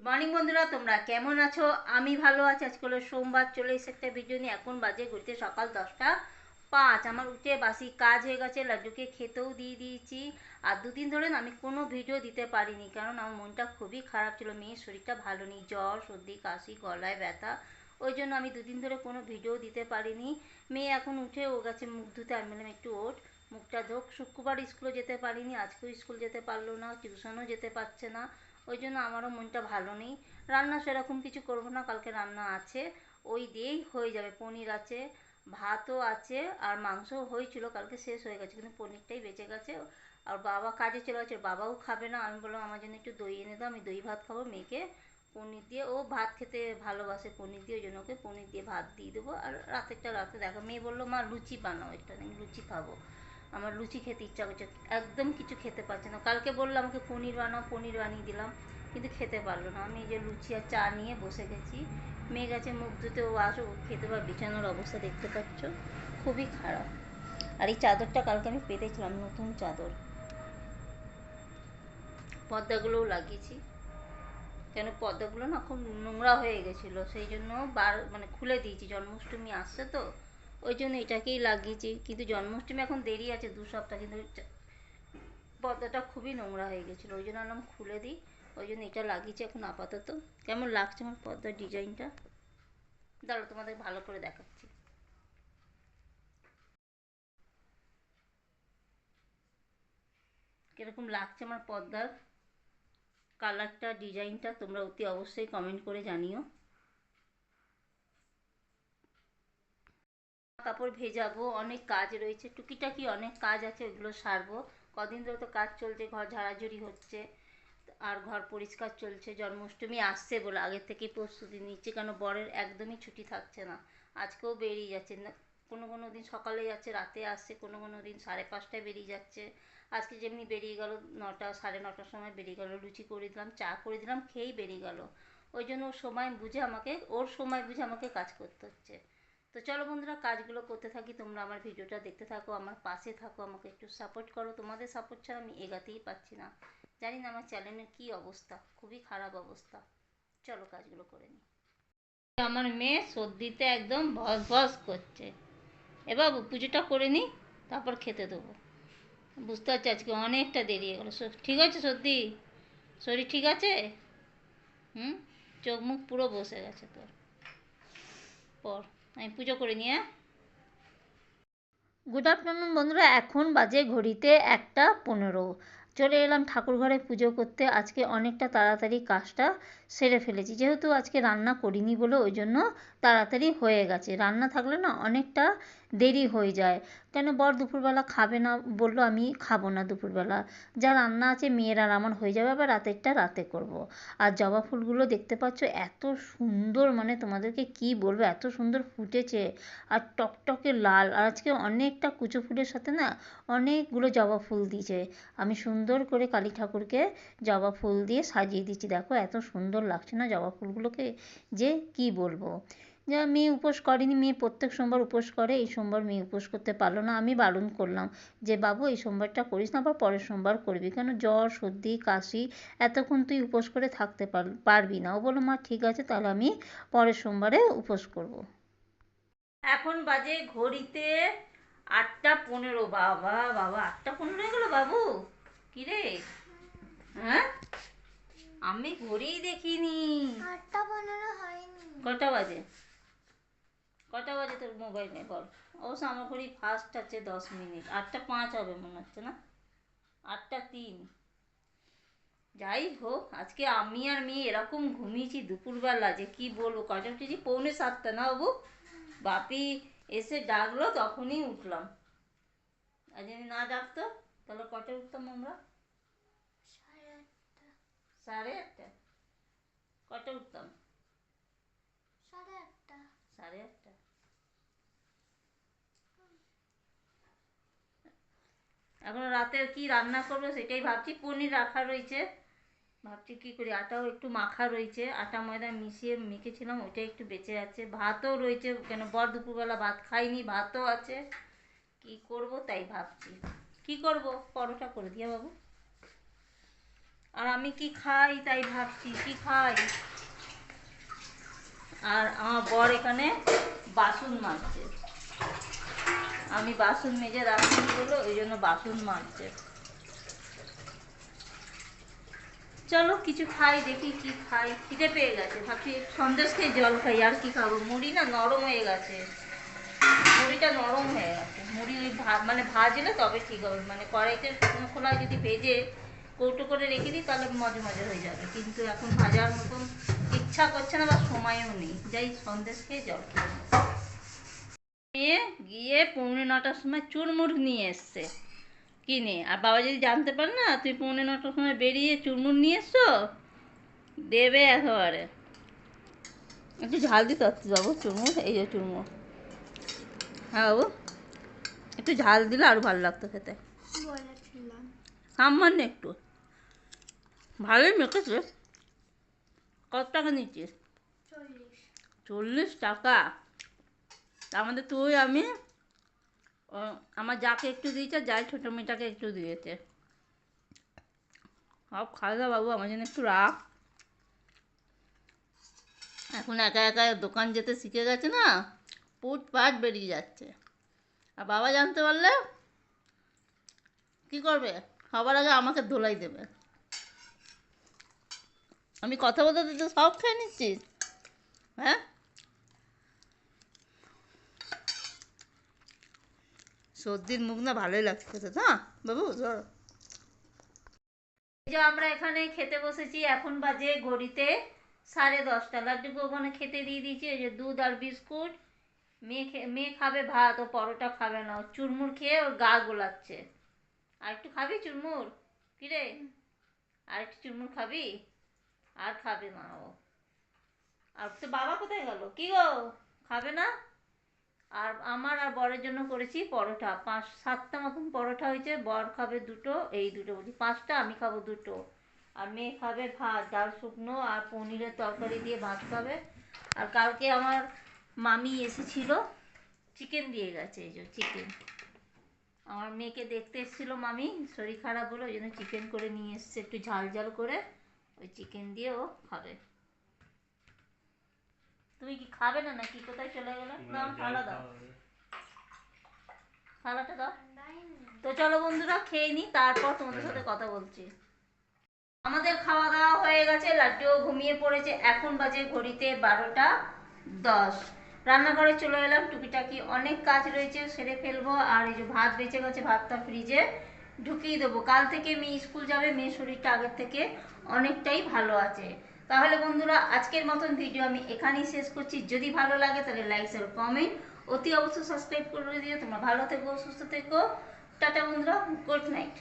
Morning বন্ধুরা, তোমরা কেমন আছো? আমি ভালো আছি। আজকে হলো সোমবার চলে এসে একটা ভিডিও নিয়ে এখন বাজে ঘুরতে সকাল দশটা পাঁচ। আমার উঠে বাসি কাজ হয়ে গেছে, লাড্ডুকে খেতেও দিয়ে দিয়েছি। আর দুদিন ধরে আমি কোনো ভিডিও দিতে পারিনি, কারণ আমার মনটা খুবই খারাপ ছিল। মেয়ের শরীরটা ভালো নেই, জ্বর, সর্দি, কাশি, গলায় ব্যথা। ওই জন্য আমি দুদিন ধরে কোনো ভিডিও দিতে পারিনি। মেয়ে এখন উঠে ও গেছে মুখ ধুতে। আমি বললাম, একটু ওঠ, মুখটা ধোক। শুক্রবার স্কুলে যেতে পারিনি, আজকেও স্কুল যেতে পারল না, টিউশনও যেতে পারছে না। ওই জন্য আমারও মনটা ভালো নেই। রান্না সেরকম কিছু করব না, কালকে রান্না আছে। ওই দিয়েই হয়ে যাবে, পনির আছে, ভাতও আছে, আর মাংসও হয়েছিল, কালকে শেষ হয়ে গেছে, কিন্তু পনিরটাই বেঁচে গেছে। আর বাবা কাজে চলে গেছে, বাবাও খাবে না। আমি বললাম, আমার জন্য একটু দই এনে দাও, আমি দই ভাত খাব, মেয়েকে পনির দিয়ে, ও ভাত খেতে ভালোবাসে পনির দিয়ে ওই জন্য ওকে পনির দিয়ে ভাত দিয়ে দেবো। আর রাতেরটা রাতে দেখো, মেয়ে বলল, মা, লুচি বানাও একটা, আমি লুচি খাব। আমার লুচি খেতে ইচ্ছা করছে। একদম কিছু খেতে পারছে না। কালকে বললাম আমাকে পনির বানাও, পনির বানিয়ে দিলাম, কিন্তু খেতে পারল না। আমি যে লুচি আর চা নিয়ে বসে গেছি। মেয়ে গেছে মুখ ধুতে, ও আসো খেতে পার বিছানোর অবস্থা দেখতে পাচ্ছ? খুবই খারাপ। আর এই চাদরটা কালকে আমি পেতেছিলাম, নতুন চাদর। পর্দাগুলোও লাগিয়েছি। কেন পর্দাগুলো না খুব নোংরা হয়ে গেছিল। সেই জন্য বার মানে খুলে দিয়েছি। জন্মাষ্টমী আসছে তো। ওই জন্য এটাকেই লাগিয়েছি। কিন্তু জন্মাষ্টমী এখন দেরি আছে, দু সপ্তাহ, কিন্তু পর্দাটা খুবই নোংরা হয়ে গেছিল। ওই জন্য আনলাম খুলে দিই, ওই জন্য এটা লাগিয়েছি এখন আপাতত। কেমন লাগছে আমার পর্দার ডিজাইনটা? দাঁড়ো তোমাদের ভালো করে দেখাচ্ছি। কীরকম লাগছে আমার পর্দার কালারটা, ডিজাইনটা, তোমরা অতি অবশ্যই কমেন্ট করে জানিও। কাপড় ভেজাবো, অনেক কাজ রয়েছে, টুকিটাকি অনেক কাজ আছে, ওগুলো সারবো। কদিন ধরে তো কাজ চলছে, ঘর ঝাড়াঝুড়ি হচ্ছে, আর ঘর পরিষ্কার চলছে, জন্মাষ্টমী আসছে বলে আগের থেকেই প্রস্তুতি নিচ্ছে, কেন বরের একদমই ছুটি থাকছে না। আজকেও বেরিয়ে যাচ্ছে, না, কোনো কোনো দিন সকালে যাচ্ছে, রাতে আসছে, কোনো কোনো দিন সাড়ে পাঁচটায় বেরিয়ে যাচ্ছে। আজকে যেমনি বেরিয়ে গেল, নটা, সাড়ে নটার সময় বেরিয়ে গেল, লুচি করে দিলাম, চা করে দিলাম, খেয়েই বেরিয়ে গেল। ওই জন্য সময় বুঝে আমাকে, ওর সময় বুঝে আমাকে কাজ করতে হচ্ছে। তো চলো বন্ধুরা, কাজগুলো করতে থাকি, তোমরা আমার ভিডিওটা দেখতে থাকো, আমার পাশে থাকো, আমাকে একটু সাপোর্ট করো। তোমাদের সাপোর্ট ছাড়া আমি এগাতেই পারছি না। জানি না আমার চ্যানেলের কী অবস্থা, খুবই খারাপ অবস্থা। চলো কাজগুলো করে নিই। আমার মেয়ে সর্দিতে একদম ভস ভস করছে। এ বাবু, পুজোটা করে নিই তারপর খেতে দেবো। বুঝতে পারছি আজকে অনেকটা দেরি হয়ে গেলো। ঠিক আছে সর্দি? শরীর ঠিক আছে? হুম? চোখ মুখ পুরো বসে গেছে তোর। পর। আমি পুজো করে নিয়ে গুড আফটারনুন বন্ধুরা এখন বাজে ঘড়িতে একটা পনেরো। চলে এলাম ঠাকুর ঘরে পুজো করতে। আজকে অনেকটা তাড়াতাড়ি কাজটা সেরে ফেলেছি। যেহেতু আজকে রান্না করিনি বলে ওই জন্য তাড়াতাড়ি হয়ে গেছে। রান্না থাকলে না অনেকটা দেরি হয়ে যায়। কেন বর দুপুরবেলা খাবে না বলল আমি খাব না দুপুরবেলা। যা রান্না আছে মেয়ের আমার হয়ে যাবে, আবার রাতেরটা রাতে করব। আর জবা ফুলগুলো দেখতে পাচ্ছ এত সুন্দর মানে তোমাদেরকে কি বলব, এত সুন্দর ফুটেছে। আর টকটকে লাল। আর আজকে অনেকটা কুচো ফুলের সাথে না অনেকগুলো জবা ফুল দিয়েছে। আমি সুন্দর করে কালী ঠাকুরকে জবা ফুল দিয়ে সাজিয়ে দিচ্ছি। দেখো এত সুন্দর লাগছে না জবা ফুলগুলোকে যে কি বলব? যা মেয়ে উপোস করেনি, মেয়ে প্রত্যেক সোমবার উপোস করে, এই সোমবার মেয়ে উপোস করতে পারল না, আমি বারণ করলাম যে, বাবু, এই সোমবারটা করিস না, আবার পরের সোমবার করবি। কেন? জ্বর, সর্দি, কাশি, এতক্ষণ তুই উপোস করে থাকতে পার- পারবি না। ও বলল, মা, ঠিক আছে, তাহলে আমি পরের সোমবারে উপোস করব। এখন বাজে ঘড়িতে আটটা পনেরো। বাবা বাবা, আটটা পনেরো হয়ে গেলো বাবু? কিরে? হ্যাঁ? আমি ঘড়িই দেখিনি। আটটা পনেরো হয়নি। কটা বাজে? কটা বাজে তোর মোবাইলে বল। অবশ্য আমার ঘড়ি ফার্স্ট আছে দশ মিনিট। আটটা পাঁচ হবে মনে হচ্ছে না? আটটা তিন। যাই হোক আজকে আমি আর মেয়ে এরকম ঘুমিয়েছি দুপুরবেলা যে কি বলব? কটা উঠেছি? পৌনে সাতটা না বাবু? বাপি এসে ডাকলো তখনই উঠলাম। আর যদি না ডাকতো? তাহলে কটা উঠতাম আমরা? সাড়ে আটটা। সাড়ে আটটা কটা উঠতাম? সাড়ে আটটা। সাড়ে আটটা এখন রাতে কি রান্না করব সেটাই ভাবছি। পনির রাখা রয়েছে। ভাবছি কি করি? আটাও একটু মাখা রয়েছে। আটা, ময়দা মিশিয়ে মেখেছিলাম ওইটাই একটু বেঁচে আছে। ভাতও রয়েছে। কেন বর দুপুরবেলা ভাত খাইনি ভাতও আছে। কি করব তাই ভাবছি। কি করব? পরোটা করে দিয়া বাবু। আর আমি কি খাই? তাই ভাবছি, কি খাই? আর আমার বর এখানে বাসন মাজছে। আমি বাসন মেজে রাখছি বলে ওই জন্য বাসন মাজছে। চলো কিছু খাই, দেখি কি খাই। খিদে পেয়ে গেছে, ভাবছি সন্দেশ খেয়ে জল খাই। আর কি খাব? মুড়ি না নরম হয়ে গেছে। মুড়িটা নরম হয়ে গেছে। মুড়ি ওই মানে ভাজলে তবে ঠিক হবে। মানে কড়াইতে খোলায় যদি ভেজে কৌটো করে রেখে দিই, তাহলে মজা মজা হয়ে যাবে। কিন্তু এখন ভাজার মতন ইচ্ছা করছে না বা সময়ও নেই। যাই সন্দেশ খেয়ে জল খাই নিয়ে গিয়ে পৌনে নটার সময় চুরমুর নিয়ে এসছে। কিনে। আর বাবা যদি জানতে পারে না, তুই পৌনে নটার সময় বেরিয়ে চুরমুর নিয়ে এসছো? দেবে একেবারে। একটু ঝাল দিতে বাবু, চুরমুর, এই যে চুরমুর। হ্যাঁ বাবু। একটু ঝাল দিলে আরও ভালো লাগতো খেতে। সামান্য একটু। ভালোই মেখেছে। কত টাকা নিচ্ছিস চল্লিশ। টাকা। তার মধ্যে তুই, আমি আমার যাকে একটু দিয়েছে যাই ছোটো মেয়েটাকে একটু দিয়েছে। সব খাওয়া দাওয়া বাবু, আমার জন্য একটু রাখ। এখন একা একা দোকান যেতে শিখে গেছে না? পুট পাট বেরিয়ে যাচ্ছে। আর বাবা জানতে পারলে কি করবে? সবার আগে আমাকে ধোলাই দেবে। আমি কথা বলতে তো সব খেয়ে নিচ্ছিস হ্যাঁ? সর্দির মুখ না ভালোই লাগছে খেতে না? বাবু, ধর। যে আমরা এখানে খেতে বসেছি, এখন বাজে ঘড়িতে সাড়ে দশটা। লাড্ডুকে ওখানে খেতে দিয়ে দিয়েছি, এই যে দুধ আর বিস্কুট। মেয়ে মেয়ে খাবে ভাত, ও পরোটা খাবে না, ও চুরমুর খেয়ে ওর গা গোলাচ্ছে। আর একটু খাবি চুরমুর? কিরে? আর একটু চুরমুর খাবি? আর খাবে না ও। আর তো বাবা কোথায় গেল? কি গো? খাবে না? আর আমার আর বরের জন্য করেছি পরোটা। পাঁচ, সাতটা মতন পরোটা হয়েছে, বর খাবে দুটো, এই দুটো বলছি। পাঁচটা, আমি খাব দুটো। আর মেয়ে খাবে ভাত, ডাল শুকনো আর পনিরের তরকারি দিয়ে ভাত খাবে। আর কালকে আমার মামি এসেছিল চিকেন দিয়ে গেছে এই যে চিকেন আমার মেয়েকে দেখতে এসেছিল মামি শরীর খারাপ বলে ওই জন্য চিকেন করে নিয়ে এসছে একটু ঝাল ঝাল করে ওই চিকেন দিয়ে ও খাবে। তুমি কি খাবে না নাকি? কোথায় চলে গেলে? দাও। থালা দাও থালাটা দাও। তো চলো বন্ধুরা খেয়ে নি তারপর তোমাদের সাথে কথা বলছি। আমাদের খাওয়া দাওয়া হয়ে গেছে লাড্ডুও ঘুমিয়ে পড়েছে এখন বাজে ঘড়িতে বারোটা দশ। রান্নাঘরে চলে এলাম, টুকিটাকি অনেক কাজ রয়েছে, সেরে ফেলব। আর এই যে ভাত বেঁচে গেছে, ভাতটা ফ্রিজে ঢুকিয়ে দেবো। কাল থেকে মেয়ে স্কুল যাবে, মেয়ের শরীরটা আগের থেকে অনেকটাই ভালো আছে। তাহলে বন্ধুরা, আজকের মতন ভিডিও আমি এখানেই শেষ করছি। যদি ভালো লাগে, তাহলে লাইক শেয়ার কমেন্ট অতি অবশ্যই সাবস্ক্রাইব করে দিও। তোমরা ভালো থেকো, সুস্থ থেকো। টাটা বন্ধুরা গুড নাইট